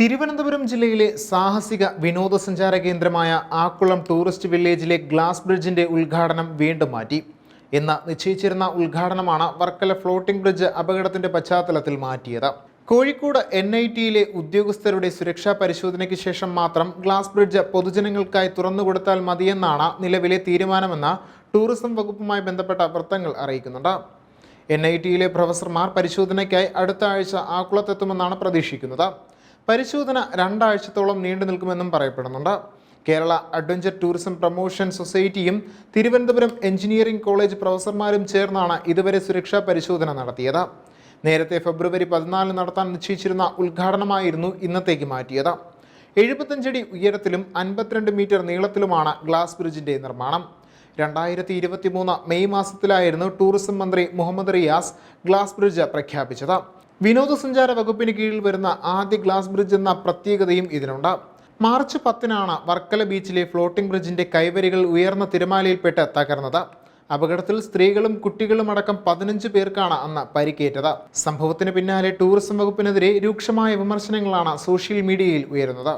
തിരുവനന്തപുരം ജില്ലയിലെ സാഹസിക വിനോദസഞ്ചാര കേന്ദ്രമായ ആക്കുളം ടൂറിസ്റ്റ് വില്ലേജിലെ ഗ്ലാസ് ബ്രിഡ്ജിന്റെ ഉദ്ഘാടനം വീണ്ടും മാറ്റി. എന്ന് നിശ്ചയിച്ചിരുന്ന ഉദ്ഘാടനമാണ് വർക്കല ഫ്ലോട്ടിംഗ് ബ്രിഡ്ജ് അപകടത്തിന്റെ പശ്ചാത്തലത്തിൽ മാറ്റിയത്. കോഴിക്കോട് എൻ ഐ ടിയിലെ ഉദ്യോഗസ്ഥരുടെ സുരക്ഷാ പരിശോധനയ്ക്ക് ശേഷം മാത്രം ഗ്ലാസ് ബ്രിഡ്ജ് പൊതുജനങ്ങൾക്കായി തുറന്നുകൊടുത്താൽ മതിയെന്നാണ് നിലവിലെ തീരുമാനമെന്ന് ടൂറിസം വകുപ്പുമായി ബന്ധപ്പെട്ട വൃത്തങ്ങൾ അറിയിക്കുന്നുണ്ട്. എൻ ഐ ടിയിലെ പ്രൊഫസർമാർ പരിശോധനയ്ക്കായി അടുത്ത ആഴ്ച ആക്കുളത്തെത്തുമെന്നാണ് പ്രതീക്ഷിക്കുന്നത്. പരിശോധന രണ്ടാഴ്ചത്തോളം നീണ്ടു നിൽക്കുമെന്നും പറയപ്പെടുന്നുണ്ട്. കേരള അഡ്വഞ്ചർ ടൂറിസം പ്രൊമോഷൻ സൊസൈറ്റിയും തിരുവനന്തപുരം എഞ്ചിനീയറിംഗ് കോളേജ് പ്രൊഫസർമാരും ചേർന്നാണ് ഇതുവരെ സുരക്ഷാ പരിശോധന നടത്തിയത്. നേരത്തെ ഫെബ്രുവരി പതിനാലിന് നടത്താൻ നിശ്ചയിച്ചിരുന്ന ഉദ്ഘാടനമായിരുന്നു ഇന്നത്തേക്ക് മാറ്റിയത്. എഴുപത്തഞ്ചടി ഉയരത്തിലും അൻപത്തിരണ്ട് മീറ്റർ നീളത്തിലുമാണ് ഗ്ലാസ് ബ്രിഡ്ജിന്റെ നിർമ്മാണം. രണ്ടായിരത്തി ഇരുപത്തി മൂന്ന് മെയ് മാസത്തിലായിരുന്നു ടൂറിസം മന്ത്രി മുഹമ്മദ് റിയാസ് ഗ്ലാസ് ബ്രിഡ്ജ് പ്രഖ്യാപിച്ചത്. വിനോദസഞ്ചാര വകുപ്പിന് കീഴിൽ വരുന്ന ആദ്യ ഗ്ലാസ് ബ്രിഡ്ജ് എന്ന പ്രത്യേകതയും ഇതിനുണ്ട്. മാർച്ച് പത്തിനാണ് വർക്കല ബീച്ചിലെ ഫ്ലോട്ടിംഗ് ബ്രിഡ്ജിന്റെ കൈവരികൾ ഉയർന്ന തിരമാലയിൽപ്പെട്ട് തകർന്നത്. അപകടത്തിൽ സ്ത്രീകളും കുട്ടികളും അടക്കം പതിനഞ്ച് പേർക്കാണ് അന്ന് പരിക്കേറ്റത്. സംഭവത്തിന് പിന്നാലെ ടൂറിസം വകുപ്പിനെതിരെ രൂക്ഷമായ വിമർശനങ്ങളാണ് സോഷ്യൽ മീഡിയയിൽ ഉയരുന്നത്.